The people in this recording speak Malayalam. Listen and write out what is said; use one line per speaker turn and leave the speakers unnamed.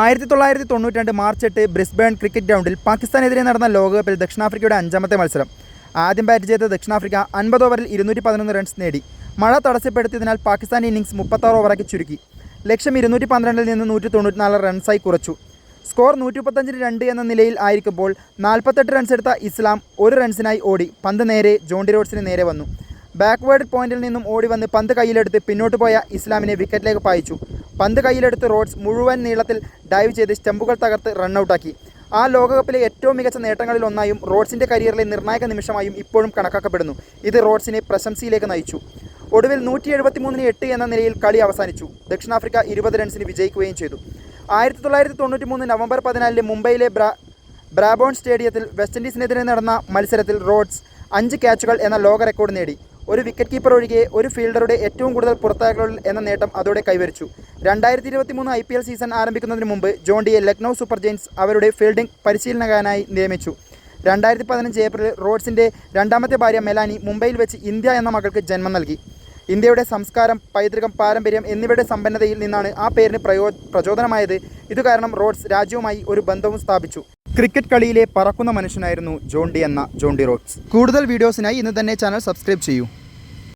ആയിരത്തി തൊള്ളായിരത്തി തൊണ്ണൂറ്റി രണ്ട് മാർച്ച് എട്ട് ബ്രിസ്ബേൺ ക്രിക്കറ്റ് ഗ്രൗണ്ടിൽ പാകിസ്ഥാനെതിരെ നടന്ന ലോകകപ്പിൽ ദക്ഷിണാഫ്രിക്കയുടെ അഞ്ചാമത്തെ മത്സരം. ആദ്യം ബാറ്റ് ചെയ്ത ദക്ഷിണാഫ്രിക്ക അൻപത് ഓവറിൽ ഇരുന്നൂറ്റി പതിനൊന്ന് റൺസ് നേടി. മഴ തടസ്സപ്പെടുത്തിയതിനാൽ പാകിസ്ഥാൻ ഇന്നിംഗ്സ് മുപ്പത്താറ് ഓവറാക്കി ചുരുക്കി. ലക്ഷ്യം ഇരുന്നൂറ്റി പന്ത്രണ്ടിൽ നിന്ന് നൂറ്റി തൊണ്ണൂറ്റിനാല് റൺസായി കുറച്ചു. സ്കോർ നൂറ്റി മുപ്പത്തഞ്ചിന് രണ്ട് എന്ന നിലയിൽ ആയിരിക്കുമ്പോൾ നാൽപ്പത്തെട്ട് റൺസ് എടുത്ത ഇസ്ലാം ഒരു റൺസിനായി ഓടി. പന്ത് നേരെ ജോണ്ടി റോഡ്സിന് നേരെ വന്നു. ബാക്ക്വേർഡ് പോയിന്റിൽ നിന്നും ഓടി വന്ന് പന്ത് കയ്യിലെടുത്ത് പിന്നോട്ട് പോയ ഇസ്ലാമിനെ വിക്കറ്റിലേക്ക് പായിച്ചു. പന്ത് കയ്യിലെടുത്ത് റോഡ്സ് മുഴുവൻ നീളത്തിൽ ഡൈവ് ചെയ്ത് സ്റ്റമ്പുകൾ തകർത്ത് റണ്ണൌട്ടാക്കി. ആ ലോകകപ്പിലെ ഏറ്റവും മികച്ച നേട്ടങ്ങളിൽ ഒന്നായും റോഡ്സിന്റെ കരിയറിലെ നിർണായക നിമിഷമായും ഇപ്പോഴും കണക്കാക്കപ്പെടുന്നു. ഇത് റോഡ്സിനെ പ്രശംസയിലേക്ക് നയിച്ചു. ഒടുവിൽ നൂറ്റി എഴുപത്തിമൂന്നിന് എട്ട് എന്ന നിലയിൽ കളി അവസാനിച്ചു. ദക്ഷിണാഫ്രിക്ക ഇരുപത് റൺസിന് വിജയിക്കുകയും ചെയ്തു. ആയിരത്തി തൊള്ളായിരത്തി തൊണ്ണൂറ്റി മൂന്ന് നവംബർ പതിനാലിന് മുംബൈയിലെ ബ്രാ ബ്രാബോൺ സ്റ്റേഡിയത്തിൽ വെസ്റ്റ് ഇൻഡീസിനെതിരെ നടന്ന മത്സരത്തിൽ റോഡ്സ് അഞ്ച് ക്യാച്ചുകൾ എന്ന ലോക റെക്കോർഡ് നേടി. ഒരു വിക്കറ്റ് കീപ്പർ ഒഴികെ ഒരു ഫീൽഡറുടെ ഏറ്റവും കൂടുതൽ പുറത്താക്കലുകൾ എന്ന നേട്ടം അതോടെ കൈവരിച്ചു. രണ്ടായിരത്തി ഇരുപത്തി മൂന്ന് ഐ പി എൽ സീസൺ ആരംഭിക്കുന്നതിന് മുമ്പ് ജോണ്ടിയെ ലക്നൗ സൂപ്പർ ജെയിൻസ് അവരുടെ ഫീൽഡിംഗ് പരിശീലനകാരനായി നിയമിച്ചു. രണ്ടായിരത്തി പതിനഞ്ച് ഏപ്രിൽ റോഡ്സിന്റെ രണ്ടാമത്തെ ഭാര്യ മെലാനി മുംബൈയിൽ വെച്ച് ഇന്ത്യ എന്ന മകൾക്ക് ജന്മം നൽകി. ഇന്ത്യയുടെ സംസ്കാരം പൈതൃകം പാരമ്പര്യം എന്നിവയുടെ സമ്പന്നതയിൽ നിന്നാണ് ആ പേരിന് പ്രയോ പ്രചോദനമായത്. ഇതുകാരണം റോഡ്സ് രാജ്യവുമായി ഒരു ബന്ധവും സ്ഥാപിച്ചു. ക്രിക്കറ്റ് കളിയിലെ പറക്കുന്ന മനുഷ്യനായിരുന്നു ജോണ്ടി എന്ന ജോണ്ടി റോഡ്സ്. കൂടുതൽ വീഡിയോസിനായി ഇന്ന് തന്നെ ചാനൽ സബ്സ്ക്രൈബ് ചെയ്യൂ.